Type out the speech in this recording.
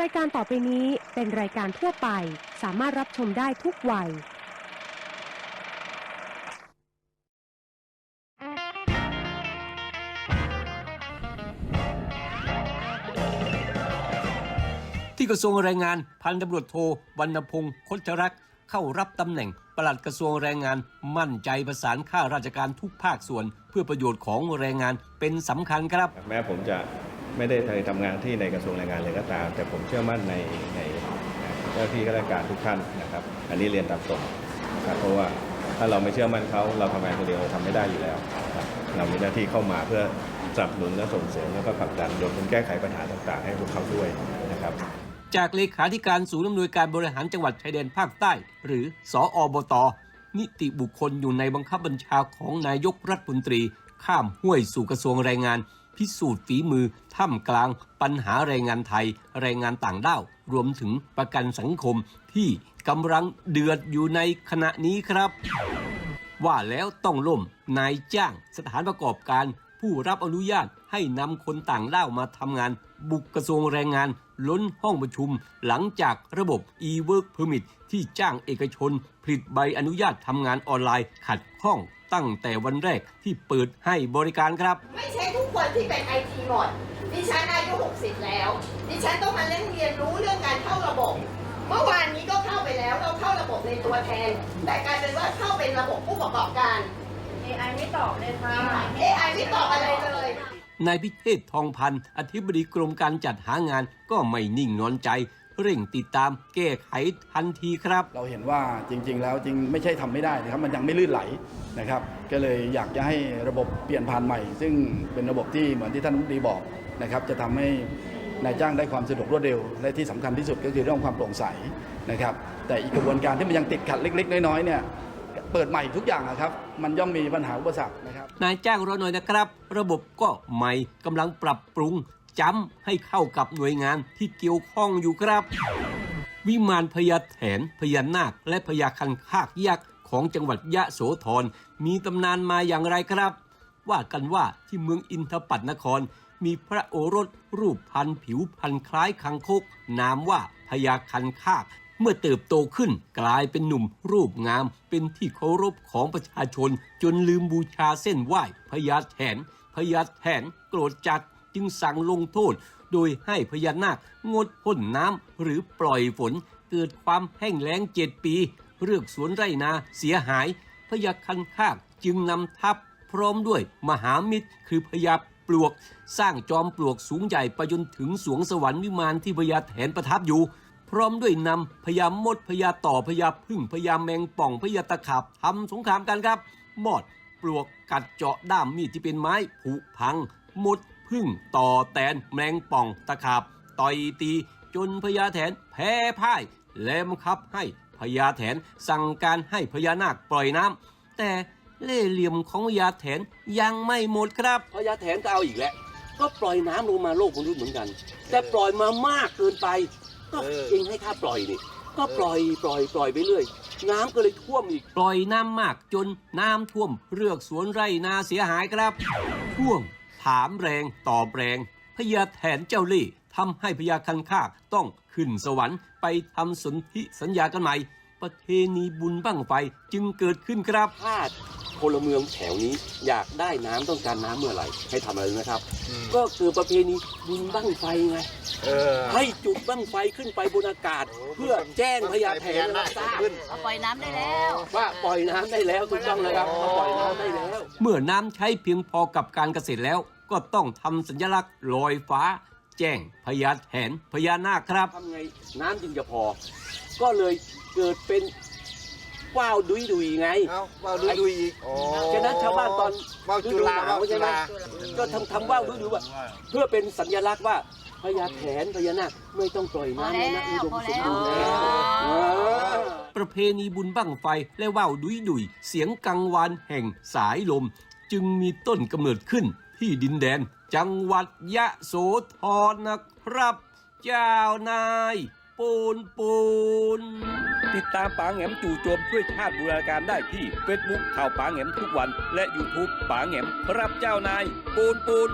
รายการต่อไปนี้เป็นรายการทั่วไป สามารถรับชมได้ทุกวัย ที่กระทรวงแรงงานพันตำรวจโทวรรณพงศ์คชรักษ์เข้ารับตำแหน่งปลัดกระทรวงแรงงานมั่นใจประสานข้าราชการทุกภาคส่วน เพื่อประโยชน์ของแรงงานเป็นสำคัญครับ แม้ผมจะ ไม่ได้เคยทำงานที่ในกระทรวงแรงงานเลยก็ตาม แต่ผมเชื่อมั่นในในเจ้าหน้าที่ข้าราชการทุกท่านนะครับ อันนี้เรียนตามตรงนะครับเพราะว่าถ้าเราไม่เชื่อมั่นเขาเราทำงานคนเดียวเราทำไม่ได้อยู่แล้วครับเรามีหน้าที่เข้ามาเพื่อสนับสนุนและส่งเสริมแล้วก็ผลักดันรวมถึงแก้ไขปัญหาต่างๆ ให้พวกเขาด้วยนะครับ จากเลขาธิการศูนย์อำนวยการบริหารจังหวัดชายแดนภาคใต้ หรือสออบต นิติบุคคลอยู่ในบังคับบัญชาของนายกรัฐมนตรี ข้ามห้วยสู่กระทรวงแรงงาน พิสูจน์ฝีมือท่ามกลางปัญหาแรงงานไทย แรงงานต่างด้าว รวมถึงประกันสังคมที่กำลังเดือดอยู่ในขณะนี้ครับ ว่าแล้วต้องล่มนายจ้างสถานประกอบการผู้รับอนุญาตให้นำคนต่างด้าวมาทำงาน บุกกระทรวงแรงงานล้นห้องประชุม หลังจากระบบ e-work permit ที่จ้างเอกชน ผลิตใบอนุญาตทำงานออนไลน์ขัดข้อง ตั้งแต่วันแรกที่เปิดให้บริการครับ ไม่ใช่ทุกคนที่เป็นไอทีหมดดิฉันอายุ 60 แล้ว ดิฉันต้องมาเล่นเรียนรู้เรื่องการเข้าระบบ เมื่อวานนี้ก็เข้าไปแล้วเราเข้าระบบในตัวแทน แต่กลายเป็นว่าเข้าเป็นระบบผู้ประกอบการ AI ไม่ตอบเลยค่ะ AI ไม่ตอบอะไรเลยนายพิเทศทองพันธ์อธิบดีกรมการจัดหางานก็ไม่นิ่งนอนใจ เร่งติดตามแก้ไขทันทีครับ เราเห็นว่าจริง ๆ แล้วจริงไม่ใช่ทำไม่ได้นะครับมันยังไม่ลื่นไหลนะครับ ก็เลยอยากจะให้ระบบเปลี่ยนผ่านใหม่ ซึ่งเป็นระบบที่เหมือนที่ท่านรัฐมนตรีบอกนะครับ จะทำให้นายจ้างได้ความสะดวกรวดเร็ว และที่สำคัญที่สุดก็คือเรื่องความโปร่งใสนะครับแต่อีกกระบวนการที่มันยังติดขัดเล็ก ๆ น้อยๆเนี่ยเปิดใหม่ทุกอย่างอะครับ มันย่อมมีปัญหาอุปสรรคนะครับ นายจ้างรอหน่อยนะครับ ระบบก็ใหม่กำลังปรับปรุง จำให้เข้ากับหน่วยงานที่เกี่ยวข้องอยู่ครับ วิมานพญาแถนพญานาค และพญาคันคากยักษ์ของจังหวัดยะโสธรมีตำนานมาอย่างไรครับ ว่ากันว่าที่เมืองอินทปัตนคร มีพระโอรสรูปพันธ์ผิวพันธ์คล้ายคังคก นามว่าพญาคันคากเมื่อเติบโตขึ้นกลายเป็นหนุ่มรูปงาม เป็นที่เคารพของประชาชน จนลืมบูชาเส้นไหว้พญาแถนพญาแถนโกรธจัด จึงสั่งลงโทษ โดยให้พญานาคงดพ่นน้ำหรือปล่อยฝน เกิดความแห้งแล้งเจ็ดปี เรือกสวนไรนาเสียหาย พญาคันคากจึงนำทัพพร้อมด้วยมหามิตรคือพญาปลวก สร้างจอมปลวกสูงใหญ่ไปจนถึงสวงสวรรค์วิมานที่พญาแถนประทับอยู่พร้อมด้วยนำพญามดพญาต่อพญาพึ่งพญาแมงป่องพญาตะขาบทำสงครามกันครับ มอดปลวกกัดเจาะด้ามมีดที่เป็นไม้ผุพัง หมด พึ่งต่อแตนแมงป่องตะขาบต่อยตี จนพญาแถนแพ้พ่าย และบังคับให้พญาแถนสั่งการให้พญานาคปล่อยน้ำแต่เล่ห์เหลี่ยมของพญาแถนยังไม่หมดครับพญาแถนก็เอาอีกแล้วก็ปล่อยน้ำลงมาโลกมนุษย์เหมือนกัน แต่ปล่อยมามากเกินไป ก็เองให้ข้าปล่อยนี่ก็ปล่อยปล่อยปล่อยไปเรื่อย น้ำก็เลยท่วมอีก ปล่อยน้ำมากจนน้ำท่วมเรือกสวนไร่นาเสียหายครับท่วง ถามแรงตอบแรงพญาแถนเจ้าเล่ห์ทำให้พญาคันคากต้องขึ้นสวรรค์ไปทำสนธิสัญญากันใหม่ ประเพณีบุญบั้งไฟจึงเกิดขึ้นครับ ถ้าพลเมืองแถวนี้อยากได้น้ำต้องการน้ำเมื่อไหร่ให้ทำอะไรรู้ไหมครับ ก็คือประเพณีบุญบั้งไฟไง เออให้จุดบั้งไฟขึ้นไปบนอากาศ เพื่อแจ้งพญาแถนให้รับทราบเอาปล่อยน้ำได้แล้ว ว่าปล่อยน้ำได้แล้วถูกต้องเลยครับว่าปล่อยน้ำได้แล้ว เมื่อน้ำใช้เพียงพอกับการเกษตรแล้ว ก็ต้องทำสัญลักษณ์ลอยฟ้า แจ้งพญาแถนพญานาคครับ ทำไงน้ำจึงจะพอ ก็เลยเกิดเป็นว้าวดุยดุยไง เอาว่าวดูดูอีกโอ้ฉะนั้นชาวบ้านตอนว่าวจุฬาฤดูหนว่าวใช่จุไหม ฬาก็ทำทำว่าวดุยดุยว่าเพื่อเป็นสัญลักษณ์ว่าพญาแถนพญานาคไม่ต้องปล่อยน้ำแล้วนะอุดมสมบูรณ์แล้วพอแล้วประเพณีบุญบั้งไฟและว่าวดุยดุยเสียงกังวานแห่งสายลม จึงมีต้นกำเนิดขึ้น ที่ดินแดน จังหวัดยะโสธรนะครับ เจ้านายปูนปูน ติดตามป๋าแหงมจู่โจมช่วยชาติบูรณาการได้ที่เฟซบุ๊กข่าวป๋าแหงมทุกวัน และยูทูบป๋าแหงมครับเจ้านายปูนปูน